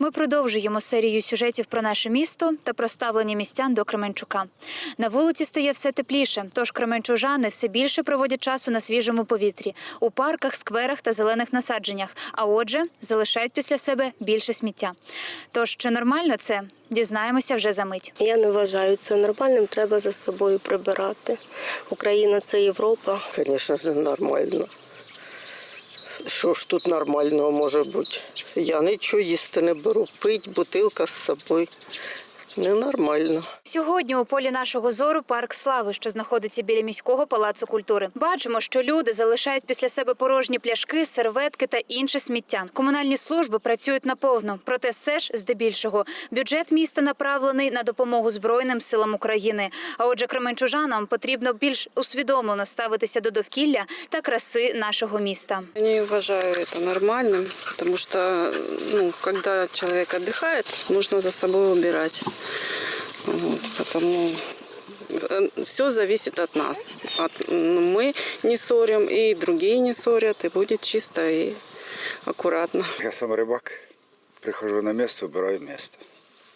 Ми продовжуємо серію сюжетів про наше місто та про ставлення містян до Кременчука. На вулиці стає все тепліше, тож кременчужани все більше проводять часу на свіжому повітрі у парках, скверах та зелених насадженнях. А отже, залишають після себе більше сміття. Тож чи нормально це? Дізнаємося вже за мить. Я не вважаю це нормальним. Треба за собою прибирати. Україна це Європа. Звісно нормально. Що ж тут нормального може бути? Я нічого їсти не беру, пить, бутилка з собою. Ненормально. Сьогодні у полі нашого зору парк слави, що знаходиться біля міського палацу культури. Бачимо, що люди залишають після себе порожні пляшки, серветки та інше сміття. Комунальні служби працюють наповно, проте все ж здебільшого бюджет міста направлений на допомогу збройним силам України. А отже, кременчужанам потрібно більш усвідомлено ставитися до довкілля та краси нашого міста. Я не уважаю это нормальным, потому что, ну, когда человек отдыхает, нужно за собой убирать. Вот, потому все зависит от нас. От, ну, мы не ссорим, и другие не ссорят, и будет чисто и аккуратно. Я сам рибак, приходжу на місце, обираю місце.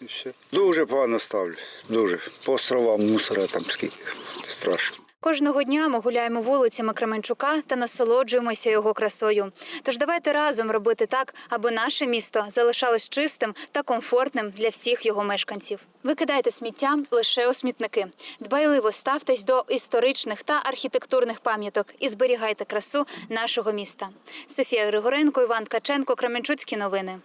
І все. Дуже погано ставлюсь. Дуже. По островам мусора там скільки. Це страшно. Кожного дня ми гуляємо вулицями Кременчука та насолоджуємося його красою. Тож давайте разом робити так, аби наше місто залишалось чистим та комфортним для всіх його мешканців. Викидайте сміття лише у смітники. Дбайливо ставтесь до історичних та архітектурних пам'яток і зберігайте красу нашого міста. Софія Григоренко, Іван Ткаченко, Кременчуцькі новини.